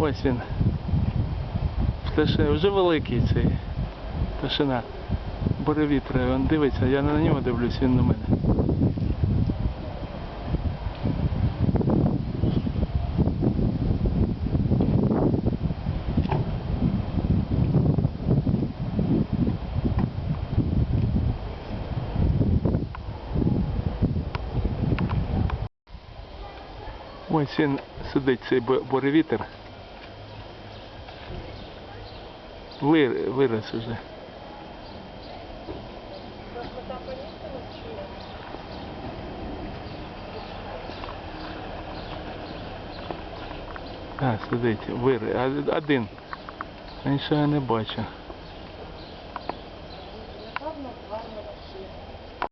Ось він. Пташина, вже великий цей. Пташина. Боревітра, він дивиться, я на нього дивлюсь, він на мене. Ось він сидить цей боревітер. вирос уже. А, сидить, вири, один. Іншого я не бачу. Напевно, гарно ще.